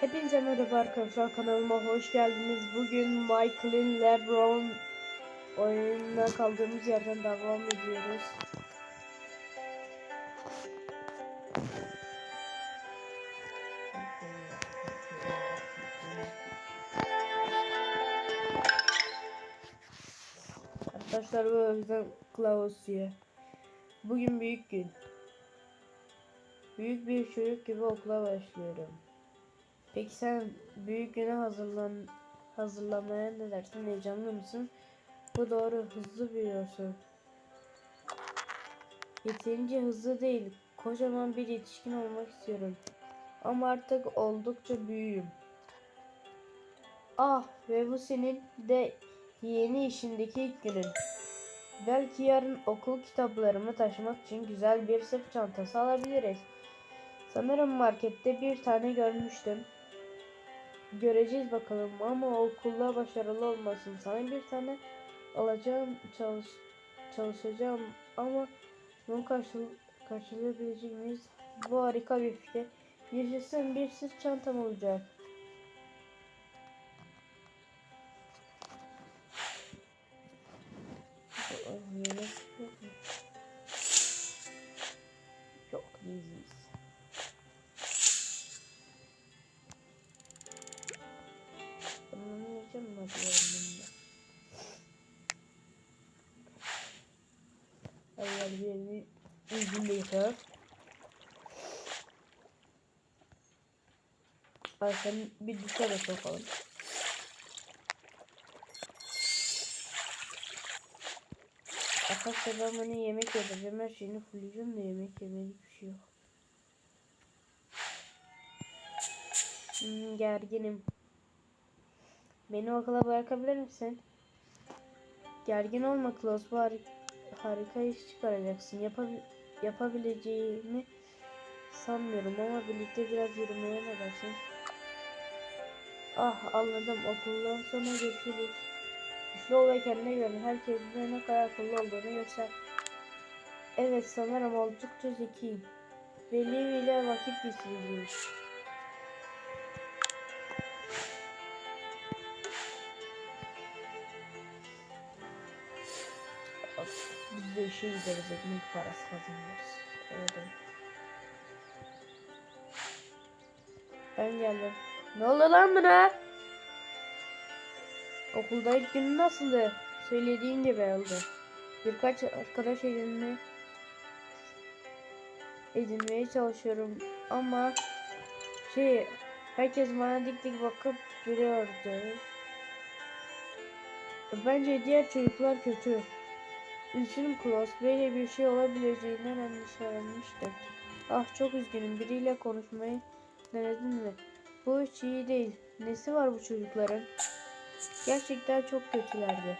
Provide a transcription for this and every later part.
Hepinize merhaba arkadaşlar kanalıma hoş geldiniz. Bugün Michael'in LeBron oyununa kaldığımız yerden devam ediyoruz. Arkadaşlar bu kılavuz diye. Bugün büyük gün. Büyük bir çocuk gibi okula başlıyorum. Peki sen büyük güne hazırlan hazırlanmaya ne dersin? Heyecanlı mısın? Bu doğru. Hızlı büyüyorsun. Yeterince hızlı değil. Kocaman bir yetişkin olmak istiyorum. Ama artık oldukça büyüğüm. Ah ve bu senin de yeni işindeki ilk günün. Belki yarın okul kitaplarımı taşımak için güzel bir sırt çantası alabiliriz. Sanırım markette bir tane görmüştüm. Göreceğiz bakalım ama okulda başarılı olmasın. Sana bir tane alacağım, çalış, çalışacağım ama bunu karşıl, karşılayabilecek miyiz? Bu harika bir fikir. Yaşasın bir sırt çantam olacak. Mı diyorum bunda. Evvel yıkar. Ay sen bir dışarı sokalım. Arkadaşlar ben bana yemek yedireceğim. Her şeyini fulleyeceğim de yemek yemelik bir şey yok. Hmm, gerginim. Beni okula bırakabilir misin? Gergin olma Klaus. Bu harik harika iş çıkaracaksın. Yapabil yapabileceğimi sanmıyorum ama birlikte biraz yürümeye ne dersin? Ah anladım. Okuldan sonra görüşürüz. Güçlü ol ve kendine güven. Herkesin ne kadar akıllı olduğunu göster. Evet sanırım oldukça zekiyim. Veli ile vakit geçireceğiz. Biz de işe gideriz ekmek parası. Evet. evet. Ben geldim. Ne oldu lan buna? Okulda ilk günü nasıldı? Söylediğin gibi oldu. Birkaç arkadaş edinme edinmeye çalışıyorum ama şey herkes bana dik dik bakıp duruyordu. Bence diğer çocuklar kötü. Üzgünüm Klaus. Böyle bir şey olabileceğinden endişelenmiştim. Ah çok üzgünüm. Biriyle konuşmayı denedin mi? Bu hiç iyi değil. Nesi var bu çocukların? Gerçekten çok kötülerdi.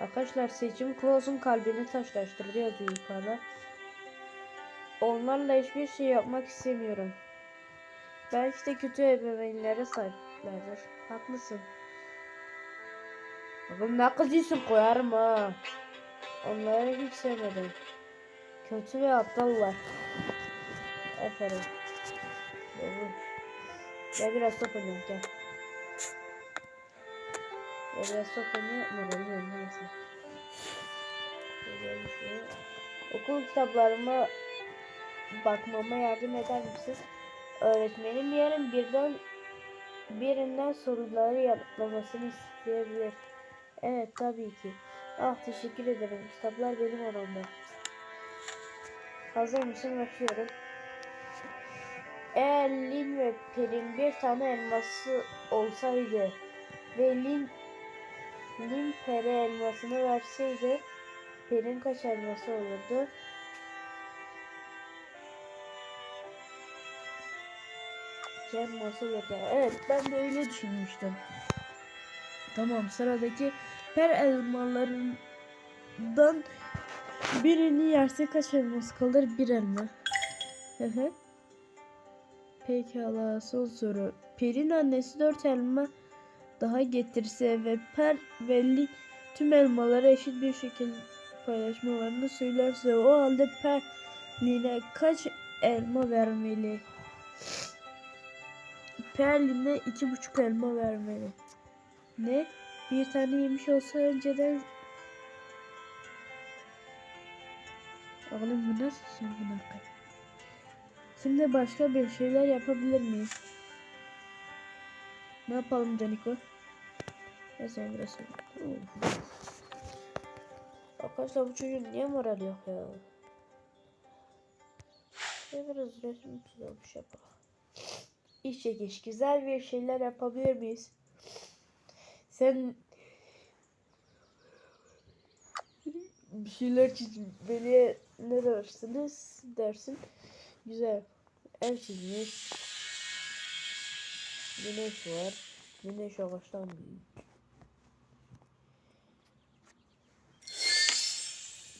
Arkadaşlar seçim Klaus'un kalbini taşlaştırdı yazıyor yukarıda. Onlarla hiçbir şey yapmak istemiyorum. Belki de kötü ebeveynlere sahiplerdir. Haklısın. Oğlum ne kızıyorsun koyarım ha. Onları hiç sevmedim. Kötü ve aptallar. Aferin. Doğru. Gel biraz top oynayalım gel. Gel biraz top oynayalım? Bilmiyorum neyse. Şuraya. Okul kitaplarıma bakmama yardım eder misin? Öğretmenim yarın birden birinden soruları yanıtlamasını isteyebilir. Evet tabii ki. Ah teşekkür ederim. Kitaplar benim odamda. Hazır mısın? Bakıyorum. Eğer Lin ve Pelin bir tane elması olsaydı ve Lin Lin Pere elmasını verseydi Pelin kaç elması olurdu? Cem nasıl olurdu? Evet ben de öyle düşünmüştüm. Tamam sıradaki per elmalarından birini yerse kaç elması kalır? Bir elma. Pekala son soru. Pelin annesi dört elma daha getirse ve Per ve Lin tüm elmaları eşit bir şekilde paylaşmalarını söylerse o halde Per Lin'e kaç elma vermeli. Perlin'e iki buçuk elma vermeli. Ne? Bir tane yemiş olsa önceden... Oğlum bu nasıl şey buna Şimdi başka bir şeyler yapabilir miyiz? Ne yapalım Caniko? Ya sen biraz. Arkadaşlar bu çocuğun niye moral yok ya? Ya biraz resim çizilmiş yapalım. İş çekiş güzel bir şeyler yapabilir miyiz? Sen bir şeyler çizmeliye ne dersiniz dersin? Güzel. El çizmiş. Güneş var. Güneş ağaçtan büyük.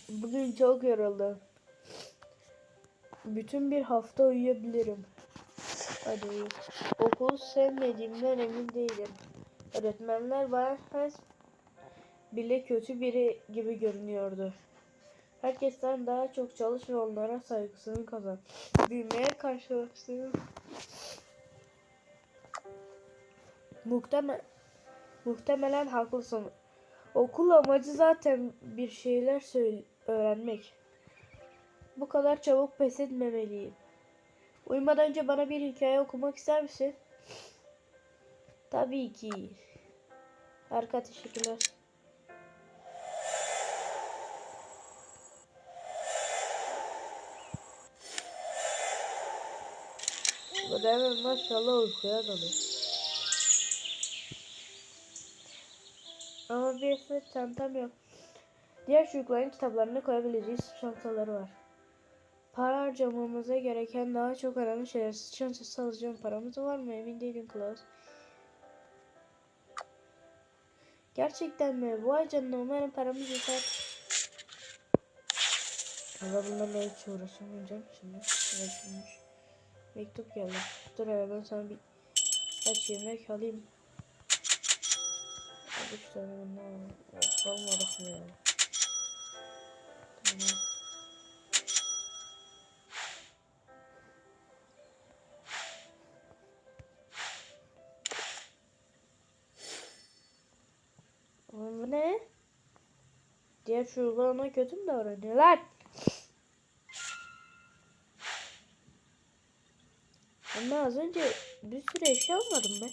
Bugün çok yoruldum. Bütün bir hafta uyuyabilirim. Hadi uyu. Okulu sevmediğimden emin değilim. Öğretmenler bana her bile kötü biri gibi görünüyordu. Herkesten daha çok çalış ve onlara saygısını kazan. Büyümeye karşılaştığım Muhtemel, muhtemelen haklısın. Okul amacı zaten bir şeyler öğrenmek. Bu kadar çabuk pes etmemeliyim. Uyumadan önce bana bir hikaye okumak ister misin? Tabii ki. Harika teşekkürler. Bu da hemen maşallah uykuya dalıyor. Ama bir sırt çantam yok. Diğer çocukların kitaplarını koyabileceği çantaları var. Para harcamamıza gereken daha çok önemli şeyler. Çantası alacağım paramız var mı? Emin değilim Klaus. Gerçekten mi? Bu ay canına umarım paramız yeter. Valla bunlarla hiç uğraşamayacağım şimdi. Uğraşılmış. Mektup geldi. Dur hele ben sana bir kaç yemek alayım. Üç tane bundan kalmadık mı ya? Tamam. Diğer çocuklar ona kötü mü davranıyorlar? Ama az önce bir sürü eşya almadım ben.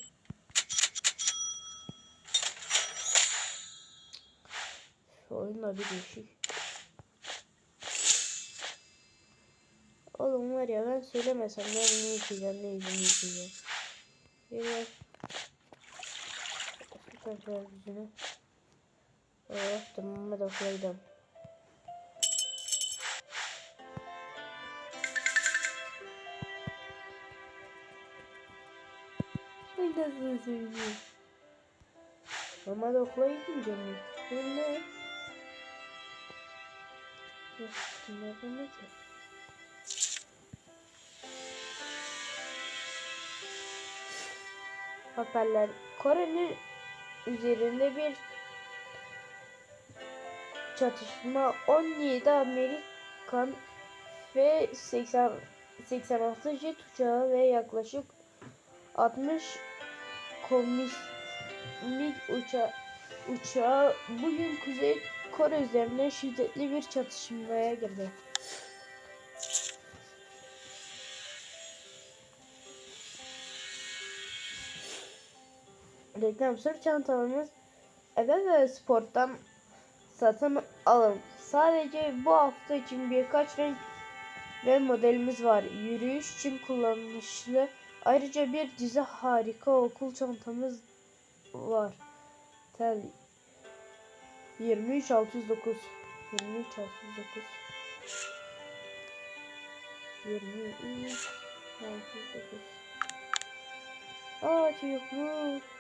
Oyunla bir değişik. Oğlum var ya ben söylemesem ne bunu yıkayacağım ne yüzünü yıkayacağım. Gel Tekrar Oh tamam hadi okula gidelim. Nasıl seviniyorum. Ama da okula gitmeyeceğim mi? Bu ne? Nerede ne ki? Haberler Kore'nin üzerinde bir çatışma 17 Amerikan ve 80 86 jet uçağı ve yaklaşık 60 komik uça uçağı bugün Kuzey Kore üzerine şiddetli bir çatışmaya girdi. Reklam sırt çantalarımız eve ve sporttan satın alın. Sadece bu hafta için birkaç renk ve modelimiz var. Yürüyüş için kullanışlı. Ayrıca bir dizi harika okul çantamız var. Tel 23 609 23 609 23 609 Aa çocuklar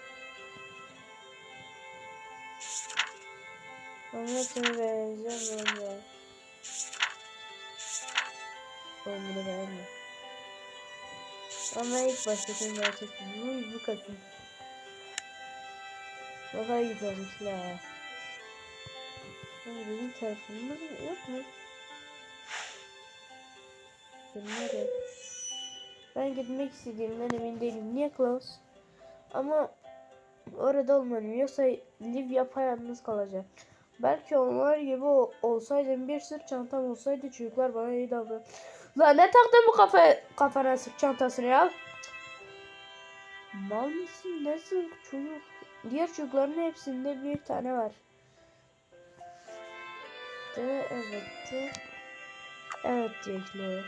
Ama hepsini beğeneceğim ben de. Ben bunu beğendim. Ama ilk baştakini gerçekten bu, bu kadın. Daha güzelmişler. Ama bizim telefonumuz yok mu? Nereye? Ben gitmek istediğimden emin değilim. Niye Klaus? Ama orada olmalıyım. Yoksa Liv yapayalnız kalacak. Belki onlar gibi ol- olsaydım bir sırt çantam olsaydı çocuklar bana iyi davran. Lan ne taktın bu kafa kafana sırt çantasını ya? Mal mısın? Nasıl çocuk? Diğer çocukların hepsinde bir tane var. De, evet de. Evet diyor Chloe.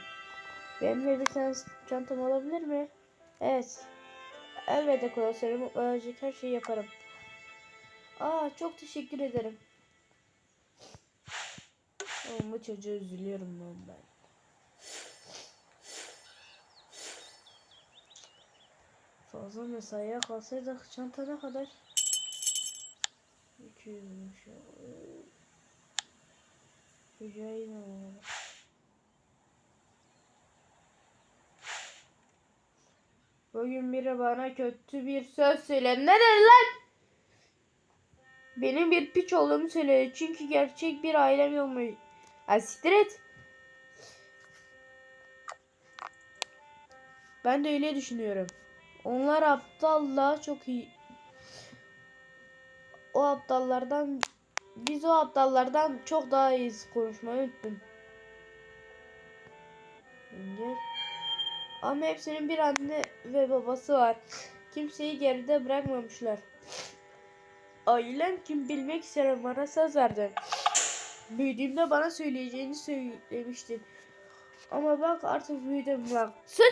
Benimle bir tane çantam olabilir mi? Evet. Elbette mutlu edecek her şeyi yaparım. Aa çok teşekkür ederim. Bu çocuğa üzülüyorum lan ben. Fazla mesaiye kalsaydık çanta ne kadar? 200 Çocuğa inanamadım. Bugün biri bana kötü bir söz söyledi. Ne dedi lan? Benim bir piç olduğumu söyledi. Çünkü gerçek bir ailem yokmuş. Ha siktir et. Ben de öyle düşünüyorum. Onlar aptal daha çok iyi. O aptallardan biz o aptallardan çok daha iyiyiz konuşmayı unuttum. Engel. Ama hepsinin bir anne ve babası var. Kimseyi geride bırakmamışlar. Ailem kim bilmek isterim bana söz verdi. Büyüdüğümde bana söyleyeceğini söylemiştin. Ama bak artık büyüdüm bak. Sen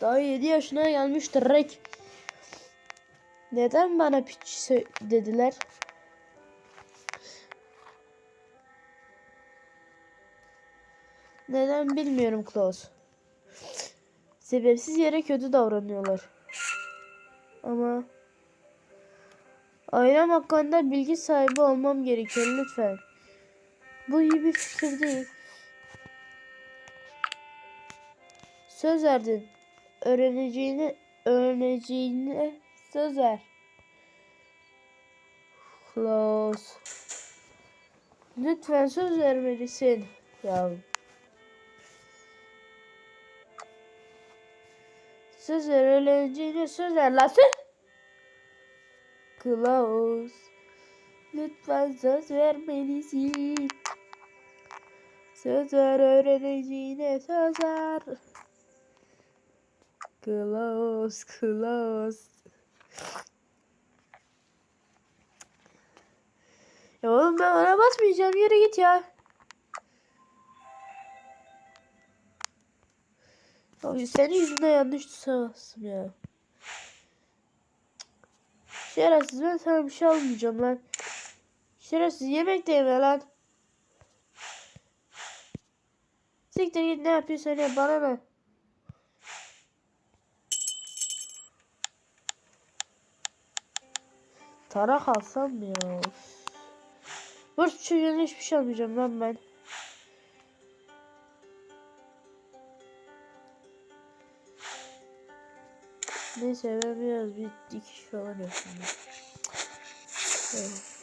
daha 7 yaşına gelmiş direkt. Neden bana piç dediler? Neden bilmiyorum Klaus. Sebepsiz yere kötü davranıyorlar. Ama ailem hakkında bilgi sahibi olmam gerekiyor lütfen. Bu iyi bir fikir değil. Söz verdin. Öğreneceğini öğreneceğine söz ver. Klaus. Lütfen söz vermelisin. Yavrum. Söz ver öğreneceğine söz ver lan. Klaus. Lütfen söz vermelisin. Söz ver öğreneceğine söz ver. Klaus, Klaus. Ya oğlum ben ona basmayacağım. Yere git ya. Abi senin yüzünden yanlış tutamazsın ya. Şerefsiz ben sana bir şey almayacağım lan. Şerefsiz yemek de yeme lan. Siktir git ne yapıyorsan yap bana ne. Tarak alsam ya? Bu çocuğun hiçbir şey almayacağım lan ben. Neyse ben biraz bir dikiş falan yapayım. Evet.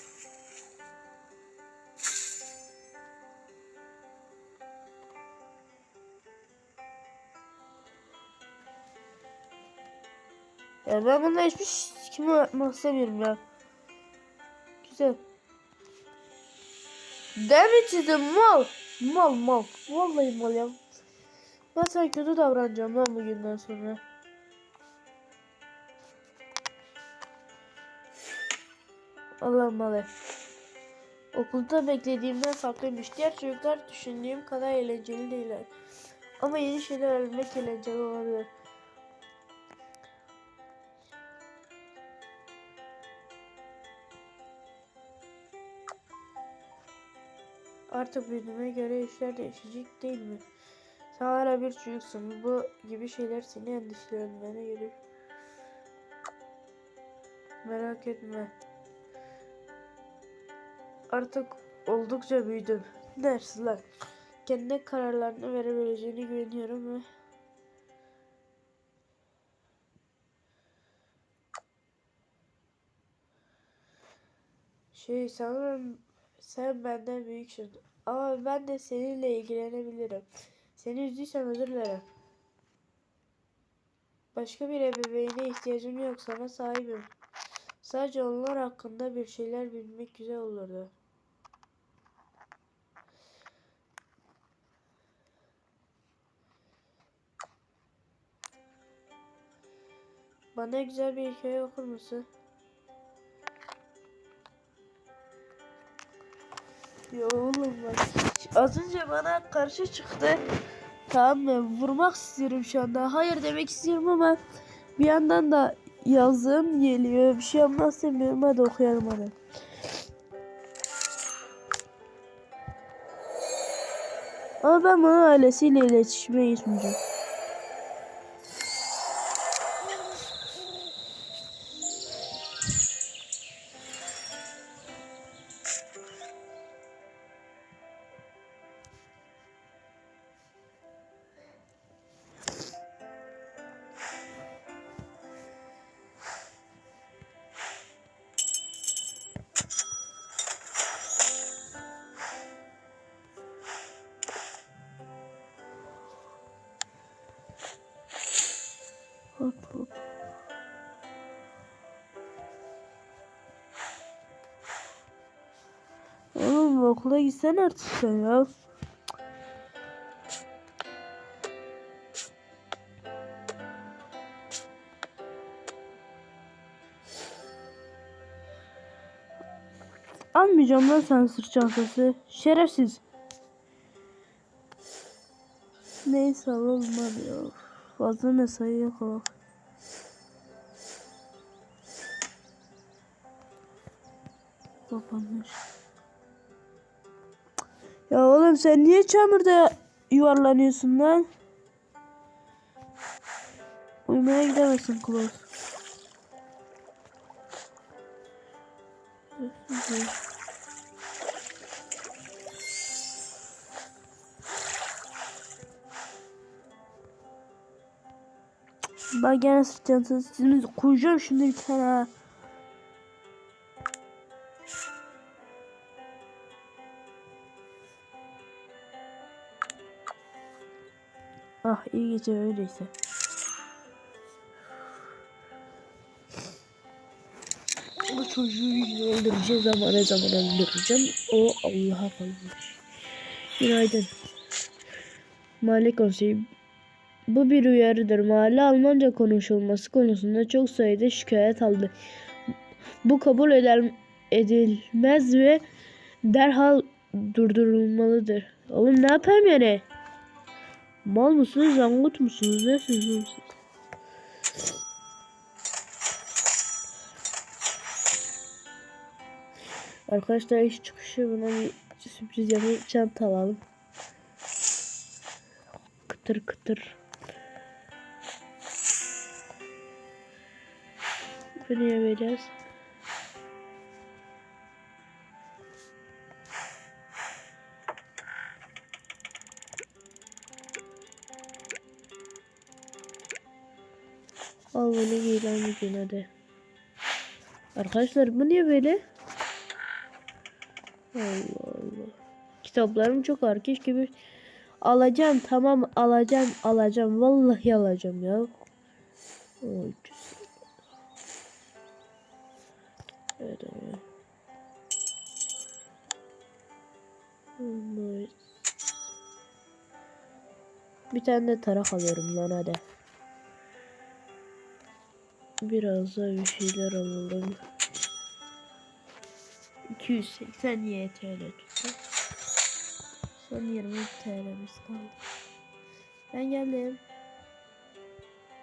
Ya ben bunda hiçbir kimi yapmak istemiyorum ya. Güzel. Demin çizdim mal. Mal mal. Vallahi mal ya. Ben sana kötü davranacağım lan bugünden sonra. Allah'ım malı. Okulda beklediğimden farklıymış. Diğer çocuklar düşündüğüm kadar eğlenceli değiller. Ama yeni şeyler öğrenmek eğlenceli olabilir. Artık büyüdüğüme göre işler değişecek değil mi? Sen hala bir çocuksun. Bu gibi şeyler seni endişelenmene gerek. Merak etme. Artık oldukça büyüdüm. Dersin lan. Kendi kararlarını verebileceğine güveniyorum ve Şey sanırım sen benden büyüksün. Ama ben de seninle ilgilenebilirim. Seni üzdüysem özür dilerim. Başka bir ebeveyne ihtiyacım yok. Sana sahibim. Sadece onlar hakkında bir şeyler bilmek güzel olurdu. Bana güzel bir hikaye okur musun? Ya oğlum bak. Az önce bana karşı çıktı. Tamam mı? Vurmak istiyorum şu anda. Hayır demek istiyorum ama bir yandan da yazdığım geliyor. Bir şey yapmaz demiyorum. Hadi okuyalım hadi. Ama ben bunun ailesiyle iletişime geçmeyeceğim. Okula gitsen artık sen ya. Almayacağım lan sen sırt çantası. Şerefsiz. Neyse alalım hadi ya. Fazla mesai yok. Kapanmış. Ya oğlum sen niye çamurda yuvarlanıyorsun lan? Uyumaya gidemezsin Klaus. Bak gene sırt çantası sizin koyacağım şimdi bir tane ha. Ah iyi gece öyleyse. Bu çocuğu öldüreceğiz ama ne zaman öldüreceğim o Allah'a kalmış. Günaydın. Mahalle konseyi. Bu bir uyarıdır. Mahalle Almanca konuşulması konusunda çok sayıda şikayet aldı. Bu kabul eder, edilmez ve derhal durdurulmalıdır. Oğlum ne yapayım yani? Mal mısınız, zangut musunuz? Oğlum siz? Arkadaşlar iş çıkışı buna bir sürpriz yapıp çanta alalım. Kıtır kıtır. Buraya vereceğiz. Al bunu giy lan bir gün hadi. Arkadaşlar bu niye böyle? Allah Allah. Kitaplarım çok ağır. Keşke bir alacağım. Tamam alacağım alacağım. Vallahi alacağım ya. Oy. Evet. Nice. Bir tane de tarak alıyorum lan hadi. Biraz da bir şeyler alalım. 280 YTL tuttu. Son 20 TL'miz kaldı. Ben geldim.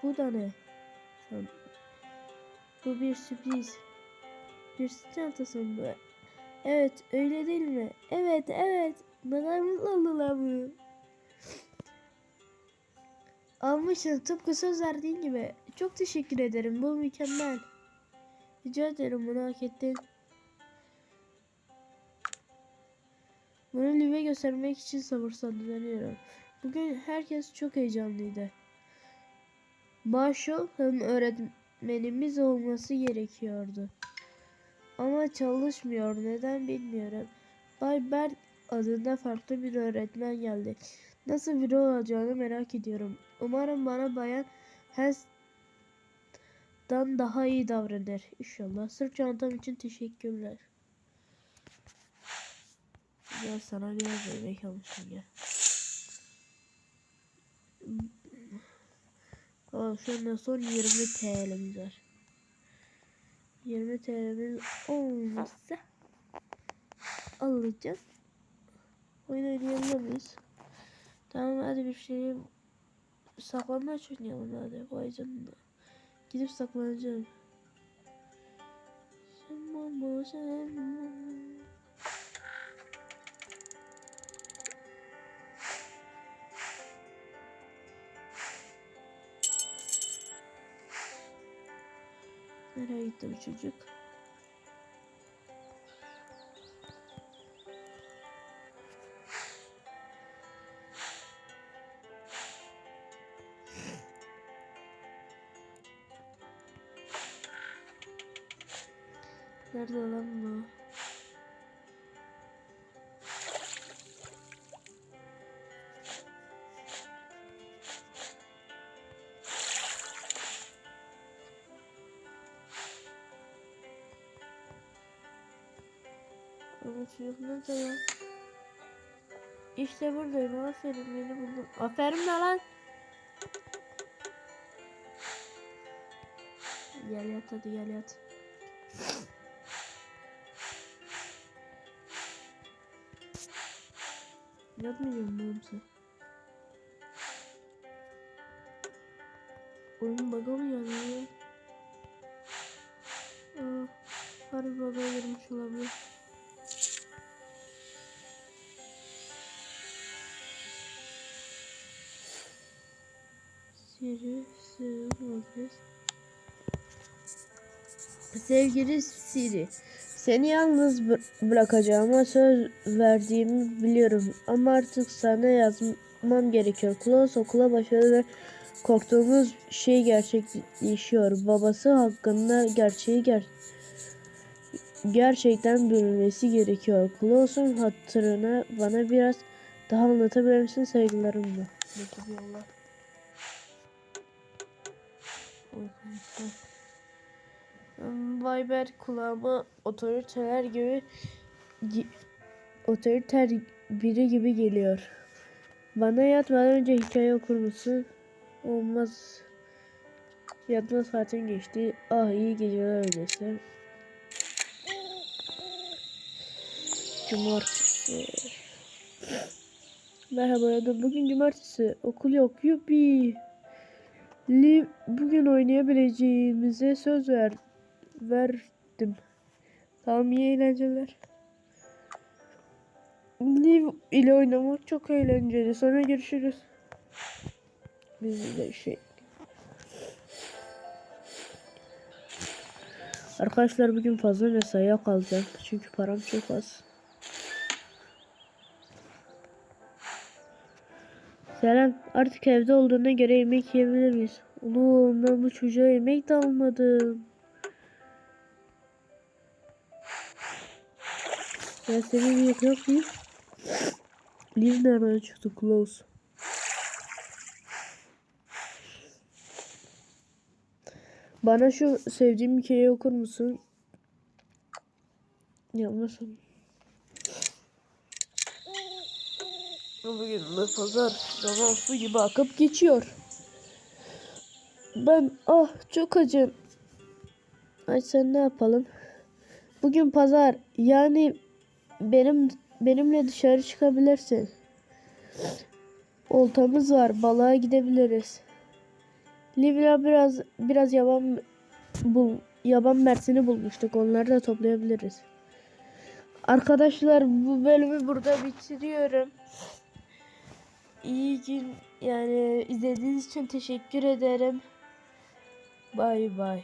Bu da ne? Bu bir sürpriz. Bir çantası mı? Evet öyle değil mi? Evet evet. Ne kadar mutlu oldu lan bu. Almışsın tıpkı söz verdiğin gibi. Çok teşekkür ederim. Bu mükemmel. Rica ederim bunu hak ettin. Bunu Liv'e göstermek için sabırsızlanıyorum. Bugün herkes çok heyecanlıydı. Hem öğretmenimiz olması gerekiyordu. Ama çalışmıyor. Neden bilmiyorum. Bay Berg adında farklı bir öğretmen geldi. Nasıl biri olacağını merak ediyorum. Umarım bana bayan Hens'dan daha iyi davranır. İnşallah. Sırt çantam için teşekkürler. Ya sana biraz yemek almışım ya. Aa, şu anda son 20 TL'miz var. 20 TL'miz olmazsa alacağız. Oyun oynayabilir miyiz? Tamam hadi bir şey saklanmaç oynayalım hadi. Vay canına. Gidip saklanacağım. Nereye gitti bu çocuk? Nerede lan? İşte buradayım. Aferin beni buldun. Aferin ne lan? Gel yat hadi gel yat. Yatmayacağım oğlum sen. Oyun bug'a mı geldi Sevgili Siri, seni yalnız bı- bırakacağıma söz verdiğimi biliyorum ama artık sana yazmam gerekiyor. Klaus okula başladı ve korktuğumuz şey gerçekleşiyor. Babası hakkında gerçeği ger gerçekten bilmesi gerekiyor. Klaus'un hatırına bana biraz daha anlatabilir misin saygılarımla? Mektup yolla. Viber kulağıma otoriter gibi gi- otoriter biri gibi geliyor. Bana yatmadan önce hikaye okur musun? Olmaz. Yatma saatin geçti. Ah iyi geceler öyleyse. Cumartesi. Merhaba ya bugün cumartesi. Okul yok. Yuppie. Liv bugün oynayabileceğimize söz ver verdim. Tamam iyi eğlenceler. Liv ile oynamak çok eğlenceli. Sonra görüşürüz. Biz de şey. Arkadaşlar bugün fazla mesaiye kalacağım. Çünkü param çok az. Selam. Artık evde olduğuna göre yemek yiyebilir miyiz? Oğlum ben bu çocuğa yemek de almadım. Ya senin yemek yok mu? Liv nereden çıktı close? Bana şu sevdiğim hikayeyi okur musun? Yapmasın. Bugün de pazar zaman su gibi akıp geçiyor. Ben ah çok acım. Ay sen ne yapalım? Bugün pazar yani benim benimle dışarı çıkabilirsin. Oltamız var balığa gidebiliriz. Livra biraz biraz yaban bul yaban mersini bulmuştuk. Onları da toplayabiliriz. Arkadaşlar bu bölümü burada bitiriyorum. İyi gün yani izlediğiniz için teşekkür ederim. Bay bay.